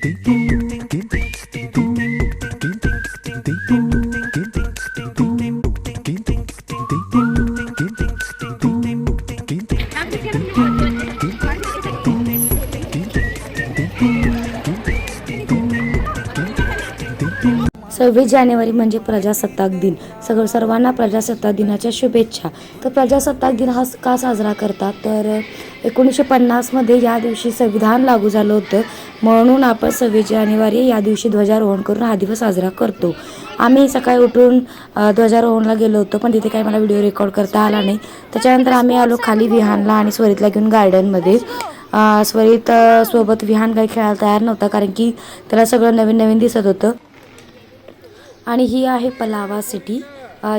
Tem, tem. सव्वीस जानेवारी म्हणजे प्रजासत्ताक दिन. सगळं सर्वांना प्रजासत्ताक दिनाच्या शुभेच्छा. तर प्रजासत्ताक दिन हा का साजरा करतात? तर एकोणीसशे पन्नासमध्ये या दिवशी संविधान लागू झालं होतं. म्हणून आपण सव्वीस जानेवारी या दिवशी ध्वजारोहण करून हा दिवस साजरा करतो. आम्ही सकाळी उठून ध्वजारोहणला गेलो होतो पण तिथे काही मला व्हिडिओ रेकॉर्ड करता आला नाही. त्याच्यानंतर आम्ही आलो खाली विहानला आणि स्वरितला घेऊन गार्डनमध्ये अ, स्वरित सोबत विहान काही खेळायला तयार नव्हता कारण की त्याला सगळं नवीन नवीन दिसत होतं. आणि ही आहे पलावा सिटी.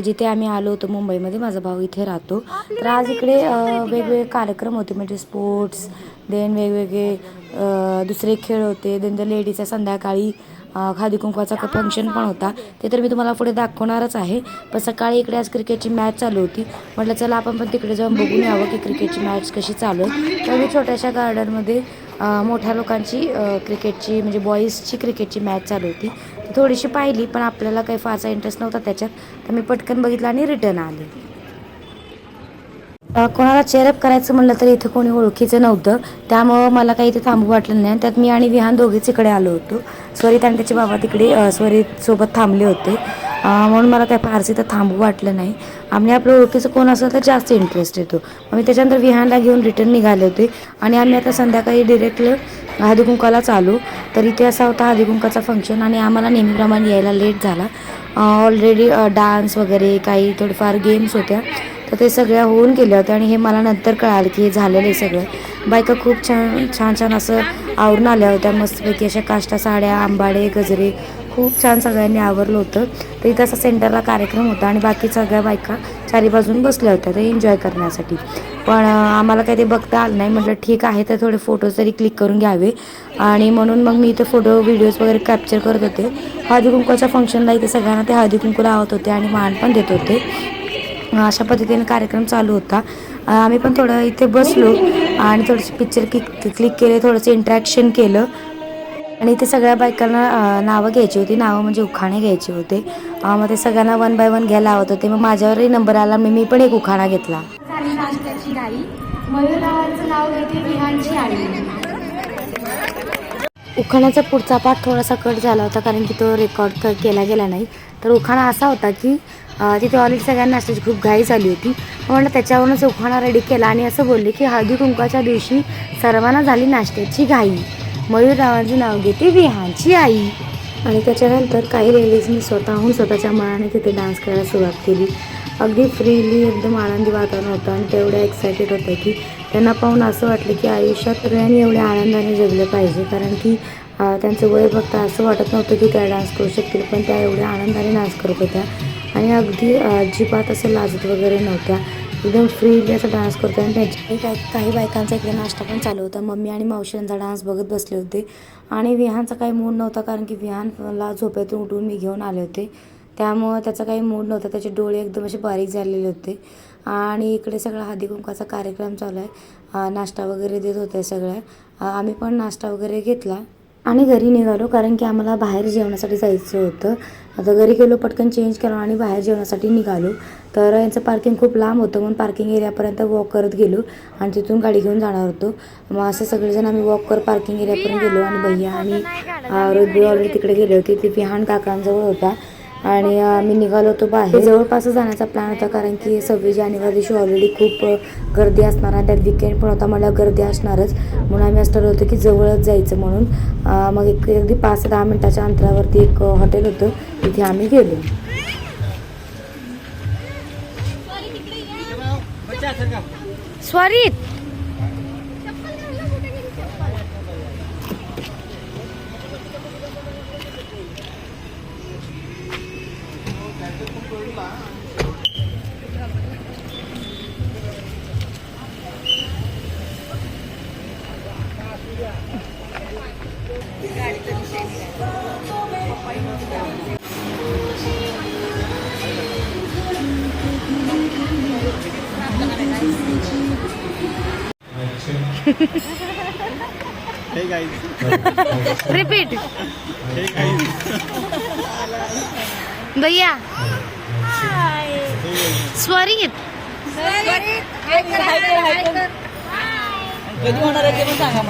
जिथे आम्ही आलो होतो मुंबईमध्ये. माझा भाऊ इथे राहतो. तर आज इकडे वेगवेगळे कार्यक्रम होते. म्हणजे स्पोर्ट्स देन वेगवेगळे दुसरे खेळ होते. देन द लेडीजच्या संध्याकाळी हळदी कुंकवाचा फंक्शन पण होता. ते तर मी तुम्हाला पुढे दाखवणारच आहे. पण सकाळी इकडे आज क्रिकेटची मॅच चालू होती. म्हटलं चला आपण पण तिकडे जाऊन बघून यावं की क्रिकेटची मॅच कशी चालू आहे. तर मी छोट्याशा गार्डनमध्ये मोठ्या लोकांची क्रिकेटची म्हणजे बॉईजची क्रिकेटची मॅच चालू होती. थोडीशी पाहिली पण आपल्याला काही फारसा इंटरेस्ट नव्हता त्याच्यात. तर मी पटकन बघितलं आणि रिटर्न आले. कोणाला चेअरअप करायचं म्हणलं तर इथं कोणी ओळखीचं नव्हतं. त्यामुळं मला काही इथे थांबू वाटलं नाही. त्यात मी आणि विहान दोघीच इकडे आलो होतो. स्वरित आणि त्याचे बाबा तिकडे अ, स्वरित सोबत थांबले होते. म्हणून मला त्या फारसी तर थांबू वाटलं नाही. आम्ही आपलं ओळखीचं कोण असेल तर जास्त इंटरेस्ट येतो. आम्ही त्याच्यानंतर विहानला घेऊन रिटर्न निघाले होते. आणि आम्ही आता संध्याकाळी डिरेक्ट हळदीकुंकाला चालू. आलो तर इथे असा होता हळदीकुंकाचा फंक्शन आणि आम्हाला नेहमीप्रमाणे यायला लेट झाला. ऑलरेडी डान्स वगैरे काही थोडेफार गेम्स होत्या. तर ते सगळ्या होऊन गेल्या होत्या आणि हे मला नंतर कळालं की हे झालेलं आहे सगळं. बायका खूप छान छान छान असं आवरून आल्या होत्या. मस्तपैकी अशा काष्टा साड्या आंबाडे गजरे खूप छान सगळ्यांनी आवरलं होतं. तर इथं असा सेंटरला कार्यक्रम होता आणि बाकी सगळ्या बायका चारी बाजून बसल्या होत्या ते एन्जॉय करण्यासाठी. पण आम्हाला काही ते बघता आलं नाही. म्हटलं ठीक आहे तर थोडे फोटोज तरी क्लिक करून घ्यावे. आणि म्हणून मग मी इथे फोटो व्हिडिओज वगैरे कॅप्चर करत होते. हळदी कुंकवाच्या फंक्शनला इथे सगळ्यांना ते हळदी कुंकू लावत होते आणि मान पण देत होते. अशा पद्धतीने कार्यक्रम चालू होता. आम्ही पण थोडं इथे बसलो आणि थोडेसे पिक्चर क्लिक क्लिक केले थोडंसं इंट्रॅक्शन केलं. आणि इथे सगळ्या बायकांना नावं घ्यायची होती. नावं म्हणजे उखाणे घ्यायचे होते. मग ते सगळ्यांना वन बाय वन घ्यायला लावत होते. मग माझ्यावरही नंबर आला. मी मी पण एक उखाणा घेतला. झाली नाश्त्याची गाई मयूरावांचं नाव घेते विहानची आई उखाण्याचा पुढचा पाठ थोडासा कट झाला होता कारण की तो रेकॉर्ड केला गेला नाही. तर उखाणा असा होता की तिथे ऑलरेडी सगळ्यांना नाश्त्याची खूप घाई झाली होती. मग म्हटलं त्याच्यावरूनच उखाणा रेडी केला. आणि असं बोलले की हळदी कुंकाच्या दिवशी सर्वांना झाली नाश्त्याची घाई. मयूररावांचे नाव घेते विहानची आई. आणि त्याच्यानंतर काही लेडीजनी स्वतःहून स्वतःच्या मनाने तिथे डान्स करायला सुरुवात केली. अगदी फ्रीली एकदम आनंदी वातावरण होतं आणि तेवढ्या एक्सायटेड होत्या की त्यांना पाहून असं वाटलं की आयुष्यात सगळ्यांनी एवढ्या आनंदाने जगलं पाहिजे. कारण की त्यांचं वय फक्त असं वाटत नव्हतं की त्या डान्स करू शकतील पण त्या एवढ्या आनंदाने डान्स करत होत्या. आणि अगदी अजिबात असं लाजत वगैरे नव्हत्या. एकदम फ्रीली असा डान्स करतो आणि त्यांच्या काही काही बायकांचा इकडे नाश्ता पण चालू होता. मम्मी आणि मावशींचा डान्स बघत बसले होते. आणि विहानचा काही मूड नव्हता कारण की विहानला झोपेतून उठून मी घेऊन आले होते. त्यामुळं त्याचा काही मूड नव्हता. त्याचे डोळे एकदम असे बारीक झालेले होते. आणि इकडे सगळा हळदी कुंकाचा कार्यक्रम चालू आहे. नाश्ता वगैरे देत होते सगळ्या. आम्ही पण नाश्ता वगैरे घेतला. आणि घरी निघालो कारण की आम्हाला बाहेर जेवणासाठी जायचं होतं. आता घरी गेलो पटकन चेंज केलो आणि बाहेर जेवणासाठी निघालो. तर यांचं पार्किंग खूप लांब होतं म्हणून पार्किंग एरियापर्यंत वॉक करत गेलो आणि तिथून गाडी घेऊन जाणार होतो. मग असं सगळेजण आम्ही वॉक कर पार्किंग एरियापर्यंत गेलो आणि भैया आणि रोजबी ऑलरेडी तिकडे गेले होते. ते विहान काकांजवळ होता. आणि आम्ही निघालो होतो बाहेर. जवळपास जाण्याचा प्लॅन होता कारण की सव्वीस जानेवारी दिवशी ऑलरेडी खूप गर्दी असणार आणि त्यात विकेंड पण होता मला गर्दी असणारच. म्हणून आम्ही असं ठरवलं होतं की जवळच जायचं म्हणून. मग एक अगदी पाच ते दहा मिनिटाच्या अंतरावरती एक हॉटेल होतं. तिथे आम्ही गेलो. स्वरित! hey guys. Repeat. Hey guys. भैया। स्वरित। कधी होणार आहे ते पण सांगा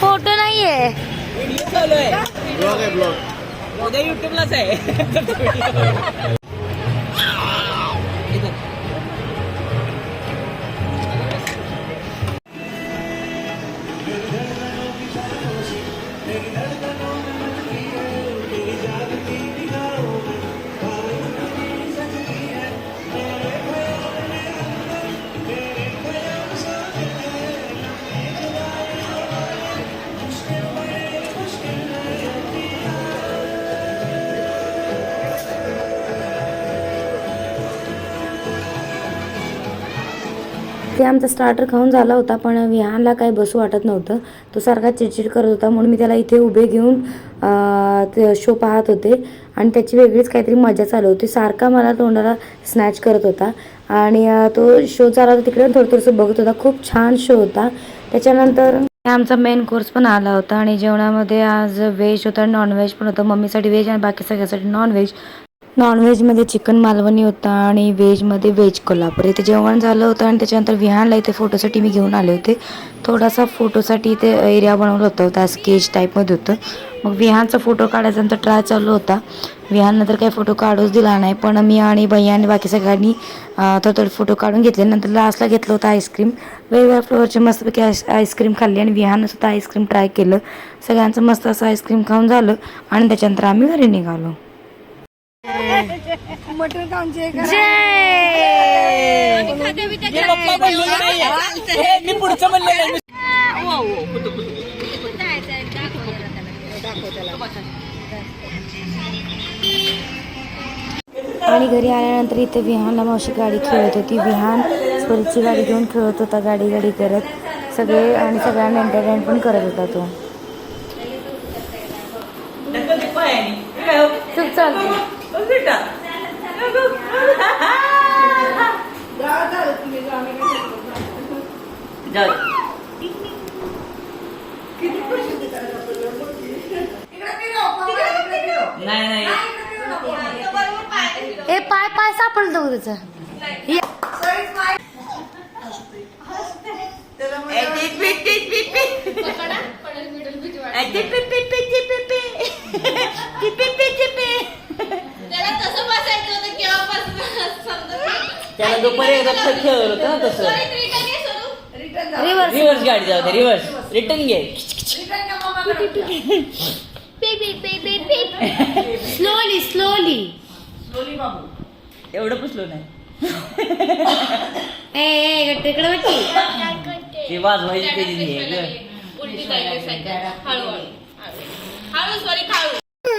फोटो नाहीये. व्हिडिओ चालू आहे. ब्लॉग आहे ब्लॉग उद्या युट्यूबलाच आहे. ते आमचा स्टार्टर खाऊन झाला होता पण विहानला काही बसू वाटत नव्हतं. तो सारखा चिडचिड करत होता म्हणून मी त्याला इथे उभे घेऊन ते शो पाहत होते. आणि त्याची वेगळीच काहीतरी मजा चालू होती. सारखा मला तोंडाला स्नॅच करत होता. आणि तो शो चालला होता तिकडे थोडं थोडंसं बघत होता. खूप छान शो होता. त्याच्यानंतर आमचा मेन कोर्स पण आला होता. आणि जेवणामध्ये आज व्हेज होतं नॉनव्हेज पण होतं. मम्मीसाठी व्हेज आणि बाकी सगळ्यासाठी नॉनव्हेज नॉनव्हेजमध्ये चिकन मालवणी होता आणि व्हेजमध्ये व्हेज कोल्हापूर. इथे जेवण झालं होतं आणि त्याच्यानंतर विहानला इथे फोटोसाठी मी घेऊन आले होते. थोडासा फोटोसाठी इथे एरिया बनवला होता त्या स्केच टाईपमध्ये होतं. मग विहानचा फोटो काढायचा ट्राय चालू होता. विहाननं तर काही फोटो काढूच दिला नाही पण मी आणि भैया आणि बाकी सगळ्यांनी थोडं थोडे फोटो काढून घेतले. नंतर लास्टला घेतलं होतं आईस्क्रीम वेगवेगळ्या फ्लेवरचे मस्तपैकी आईस आईस्क्रीम खाल्ली आणि विहाननं सुद्धा आईस्क्रीम ट्राय केलं. सगळ्यांचं मस्त असं आईस्क्रीम खाऊन झालं आणि त्याच्यानंतर आम्ही घरी निघालो. मी पप्पा बोललो नाही. हे, मी पुढचं. हो, हो. आणि घरी आल्यानंतर इथे विहानला मावशी गाडी खेळत होती. विहान स्वरीची गाडी घेऊन खेळत होता गाडी गाडी करत. सगळे आणि सगळ्यांना एंटरटेन पण करत होता तो. चालते बेटा. जाऊ. नाही नाही ए पाय पाय सापडलं होतं त्याचं. त्याला दुपारी एकदा खेळ खेळलं होतं ना तसं. रिवर्स रिव्हर्स गाडी जाऊ दे रिव्हर्स रिटर्न घे. स्लोली स्लोली एवढं पुसलो नाही. ए ए तिकडे बघ ते वाजवायची त्याची हे ग.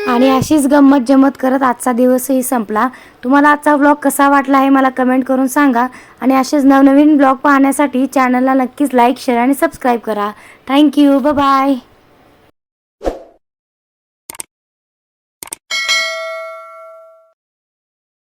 आणि अशीच गंमत जमत करत आजचा दिवसही संपला. तुम्हाला आजचा ब्लॉग कसा वाटला हे मला कमेंट करून सांगा. आणि असेच नवनवीन ब्लॉग पाहण्यासाठी चॅनलला नक्कीच लाईक शेअर आणि सबस्क्राईब करा. Thank you bye